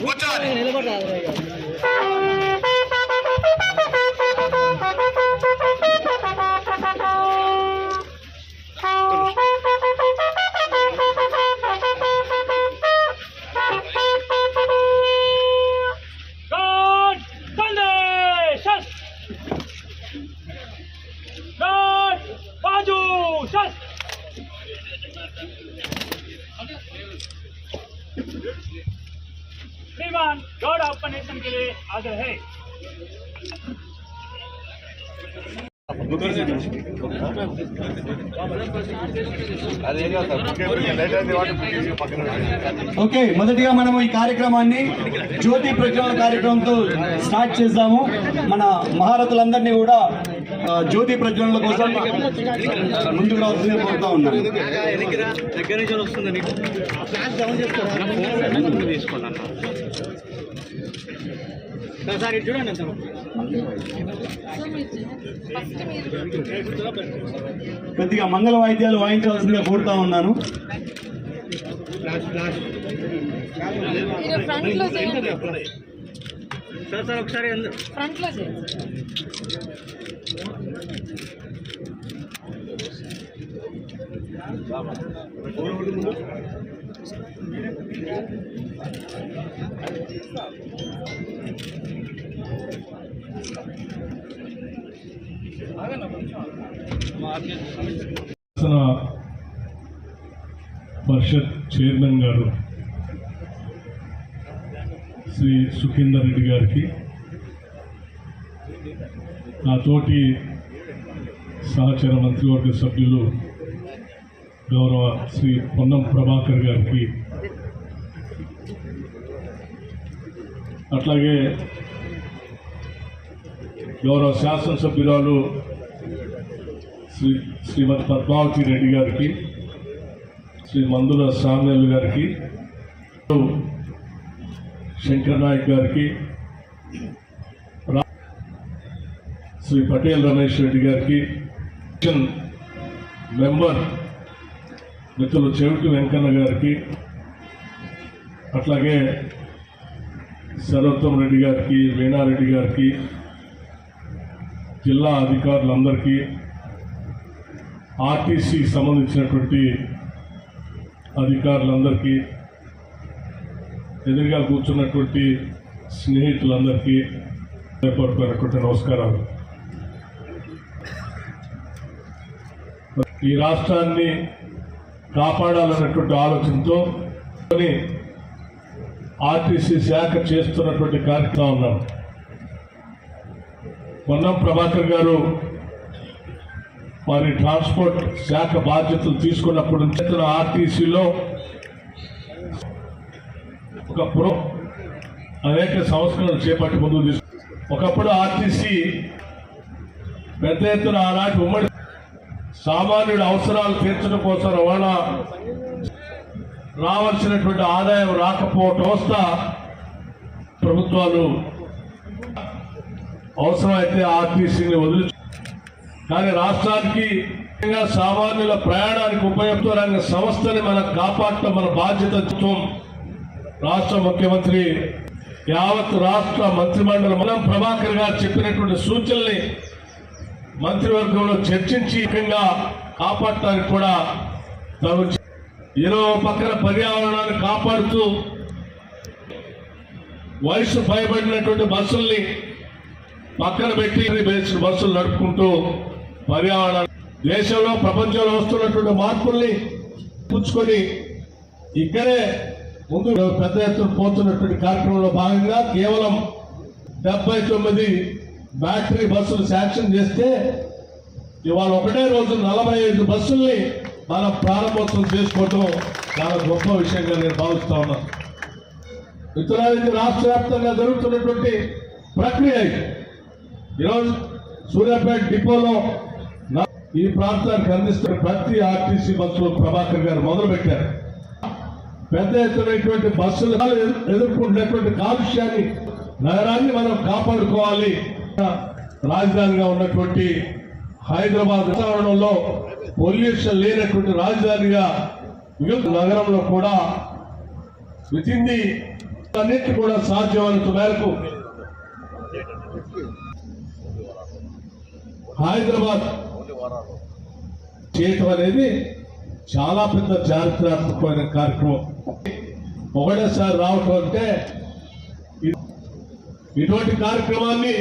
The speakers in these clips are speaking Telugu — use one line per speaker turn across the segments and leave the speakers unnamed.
What's up? श्रीमान गौड़ ऑपरेशन के लिए आग्रह है
ఓకే మొదటిగా మనం ఈ కార్యక్రమాన్ని జ్యోతి ప్రజ్వలన కార్యక్రమంతో స్టార్ట్ చేద్దాము మన మహారథులందరినీ కూడా ఆ, జ్యోతి ప్రజ్వలన కోసం ముందుకు రావాల్సింది కోరుతా ఉన్నాను కొద్దిగా మంగళ వాయిద్యాలు వాయించవలసిందిగా కోరుతా ఉన్నాను.
మీరు ఫ్రంట్లో చేయండి. ఫ్రంట్లో చేయండి.
శాసన పరిషత్ చైర్మన్ గారు శ్రీ సుఖేందర్ రెడ్డి గారికి నా తోటి సహచర మంత్రివర్గ సభ్యులు గౌరవ శ్రీ పొన్నం ప్రభాకర్ గారికి అట్లాగే గౌరవ శాసనసభ్యురాలు శ్రీ శ్రీమతి పద్మావతి రెడ్డి గారికి శ్రీ మందుల సామ్యులు గారికి శంకర్ నాయక్ గారికి శ్రీ పటేల్ రమేష్ రెడ్డి గారికి మెంబర్ మిత్రులు చెవిటి వెంకన్న గారికి అట్లాగే సర్వోత్తమ్ రెడ్డి గారికి వీణారెడ్డి గారికి జిల్లా అధికారులందరికీ ఆర్టీసీ సంబంధించినటువంటి అధికారులందరికీ ఎదురుగా కూర్చున్నటువంటి స్నేహితులందరికీ హృదయపూర్వకమైనటువంటి నమస్కారాలు. ఈ రాష్ట్రాన్ని కాపాడాలన్నటువంటి ఆలోచనతో కొని ఆర్టీసీ శాఖ చేస్తున్నటువంటి కార్యక్రమం ఉన్నాం. పొన్నం ప్రభాకర్ గారు వారి ట్రాన్స్పోర్ట్ శాఖ బాధ్యతలు తీసుకున్నప్పుడు నుంచి ఆర్టీసీలో ఒక ప్రో అనేక సంస్కరణలు చేపట్టి ముందుకు తీసుకు ఒకప్పుడు ఆర్టీసీ పెద్ద ఎత్తున ఆనాటి ఉమ్మడి సామాన్యుడి అవసరాలు తీర్చడం కోసం రవాణా రావాల్సినటువంటి ఆదాయం రాకపోవటం వస్త ప్రభుత్వాలు అవసరమైతే ఆర్టీసీని వదిలి కానీ రాష్ట్రానికి ముఖ్యంగా సామాన్యుల ప్రయాణానికి ఉపయోగ రంగ సంస్థని మనం కాపాడటం మన బాధ్యతత్వం రాష్ట్ర ముఖ్యమంత్రి యావత్ రాష్ట్ర మంత్రిమండలి మనం ప్రభాకర్ గారు చెప్పినటువంటి సూచనల్ని మంత్రివర్గంలో చర్చించి ముఖ్యంగా కాపాడటానికి కూడా తగు ఏదో పక్కన పర్యావరణాన్ని కాపాడుతూ వయసు భయపడినటువంటి బస్సుల్ని పక్కన పెట్టి బేస్డ్ బస్సులు నడుపుకుంటూ పర్యావరణ దేశంలో ప్రపంచంలో వస్తున్నటువంటి మార్పుల్ని పుచ్చుకొని ఇక్కడే ముందు పెద్ద ఎత్తున పోతున్నటువంటి కార్యక్రమంలో భాగంగా కేవలం డెబ్బై తొమ్మిది బ్యాటరీ బస్సులు శాంక్షన్ చేస్తే ఇవాళ ఒకటే రోజు నలభై ఐదు బస్సుల్ని మనం ప్రారంభోత్సవం చేసుకోవటం చాలా గొప్ప విషయంగా నేను భావిస్తా ఉన్నాను. ఇతర రాష్ట్ర వ్యాప్తంగా జరుగుతున్నటువంటి ప్రక్రియ ఇది. ఈరోజు సూర్యాపేట డిపోలో ఈ ప్రాంతానికి అందిస్తున్న ప్రతి ఆర్టీసీ బస్సులో ప్రభాకర్ గారు మొదలుపెట్టారు. పెద్ద ఎత్తునటువంటి బస్సులు ఎదుర్కొంటున్నటువంటి కాలుష్యాన్ని నగరాన్ని మనం కాపాడుకోవాలి. రాజధానిగా ఉన్నటువంటి హైదరాబాద్ వాతావరణంలో పొల్యూషన్ లేనటువంటి రాజధానిగా నగరంలో కూడా విత్ ఇన్ ది అన్నిటి కూడా సాధ్యమైనంత మేరకు హైదరాబాద్. చేయటం అనేది చాలా పెద్ద చారిత్రాత్మకమైన కార్యక్రమం. ఒకటేసారి రావటం అంటే ఇటువంటి కార్యక్రమాన్ని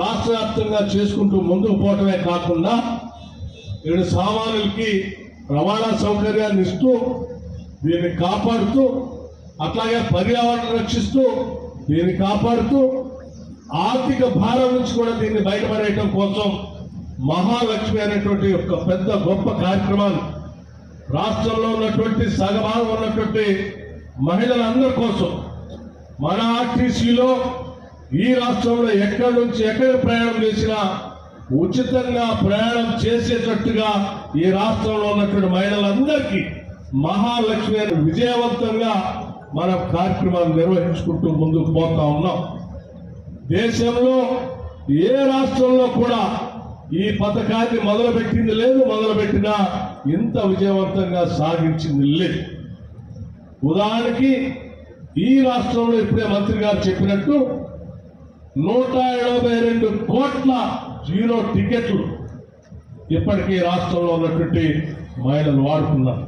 రాష్ట్ర వ్యాప్తంగా చేసుకుంటూ ముందుకు పోవటమే కాకుండా ఇక్కడ సామాన్యులకి రవాణా సౌకర్యాన్ని ఇస్తూ దీన్ని కాపాడుతూ అట్లాగే పర్యావరణం రక్షిస్తూ దీన్ని కాపాడుతూ ఆర్థిక భారం నుంచి కూడా దీన్ని బయటపడేయటం కోసం మహాలక్ష్మి అనేటువంటి ఒక పెద్ద గొప్ప కార్యక్రమాన్ని రాష్ట్రంలో ఉన్నటువంటి సగభాగం ఉన్నటువంటి మహిళలందరి కోసం మన ఆర్టీసీలో ఈ రాష్ట్రంలో ఎక్కడి నుంచి ఎక్కడ ప్రయాణం చేసినా ఉచితంగా ప్రయాణం చేసేటట్టుగా ఈ రాష్ట్రంలో ఉన్నటువంటి మహిళలందరికీ మహాలక్ష్మి అని విజయవంతంగా మనం కార్యక్రమాలు నిర్వహించుకుంటూ ముందుకు పోతా ఉన్నాం. దేశంలో ఏ రాష్ట్రంలో కూడా ఈ పథకాన్ని మొదలుపెట్టింది లేదు మొదలుపెట్టినా ఇంత విజయవంతంగా సాగించింది లేదు. ఉదాహరణకి ఈ రాష్ట్రంలో ఇప్పుడే మంత్రి గారు చెప్పినట్టు నూట ఎనభై రెండు కోట్ల జీరో టికెట్లు ఇప్పటికీ రాష్ట్రంలో ఉన్నటువంటి మహిళలు వాడుతున్నారు.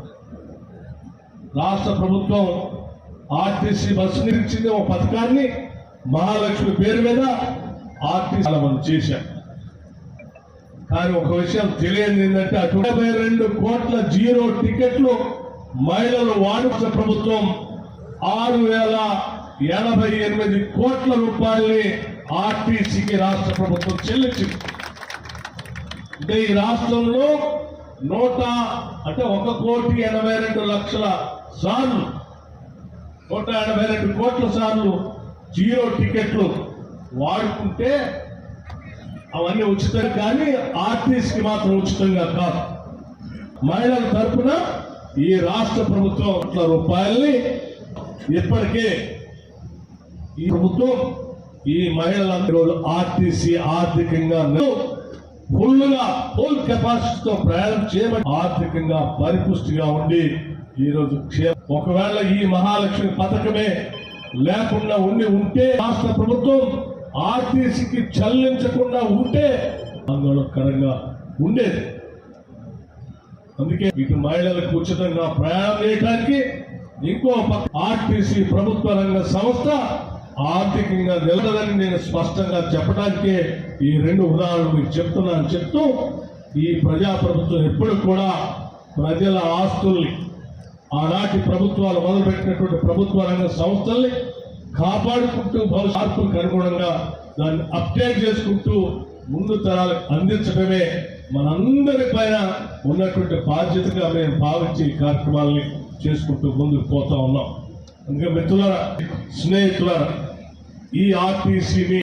రాష్ట్ర ప్రభుత్వం ఆర్టీసీ బస్సు నిలిచింది ఒక పథకాన్ని మహాలక్ష్మి పేరు మీద ఆర్టిస్ట్ చాలా చేశాం కానీ ఒక విషయం తెలియదు ఏంటంటే అటు రెండు కోట్ల జీరో టికెట్లు మహిళలు వాణిజ్య ప్రభుత్వం ఆరు వేల ఎనభై ఎనిమిది కోట్ల రూపాయల్ని ఆర్టీసీకి రాష్ట్ర ప్రభుత్వం చెల్లించింది. అంటే ఈ రాష్ట్రంలో నూట అంటే ఒక కోటి ఎనభై రెండు లక్షల సార్లు నూట ఎనభై రెండు కోట్ల సార్లు జీరో టికెట్లు వాడుకుంటే అవన్నీ ఉచితం కానీ ఆర్టీసీకి మాత్రం ఉచితంగా కాదు. మహిళల తరపున ఈ రాష్ట్ర ప్రభుత్వం కోట్ల రూపాయల్ని ఇప్పటికే ఈ ప్రభుత్వం ఈ మహిళలందరూ ఆర్టీసీ ఆర్థికంగా ఫుల్గా ఫుల్ కెపాసిటీతో ప్రయాణం చేయబడి ఆర్థికంగా పరిపుష్టిగా ఉండి ఈరోజు ఒకవేళ ఈ మహాలక్ష్మి పథకమే లేకుండా ఉండి ఉంటే రాష్ట్ర ప్రభుత్వం ఆర్టీసీకి చెల్లించకుండా ఉంటే ఆందోళనకరంగా ఉండేది. అందుకే ఇటు మహిళలకు ఉచితంగా ప్రయాణం చేయడానికి ఇంకో ఆర్టీసీ ప్రభుత్వ రంగ సంస్థ ఆర్థికంగా నిలదని నేను స్పష్టంగా చెప్పడానికే ఈ రెండు ఉదాహరణలు మీకు చెప్తున్నాను చెప్తూ ఈ ప్రజాప్రభుత్వం ఎప్పుడు కూడా ప్రజల ఆస్తుల్ని ఆనాటి ప్రభుత్వాలు మొదలుపెట్టినటువంటి ప్రభుత్వ రంగ సంస్థల్ని కాపాడుకుంటూ భవిష్యత్తుకు అనుగుణంగా దాన్ని అప్డేట్ చేసుకుంటూ ముందు తరాలకు అందించడమే మనందరి పైన ఉన్నటువంటి బాధ్యతగా మేము భావించి ఈ కార్యక్రమాల్ని చేసుకుంటూ ముందుకు పోతా ఉన్నాం. అందుకే మిత్రులారా స్నేహితులారా ఈ ఆర్టీసీని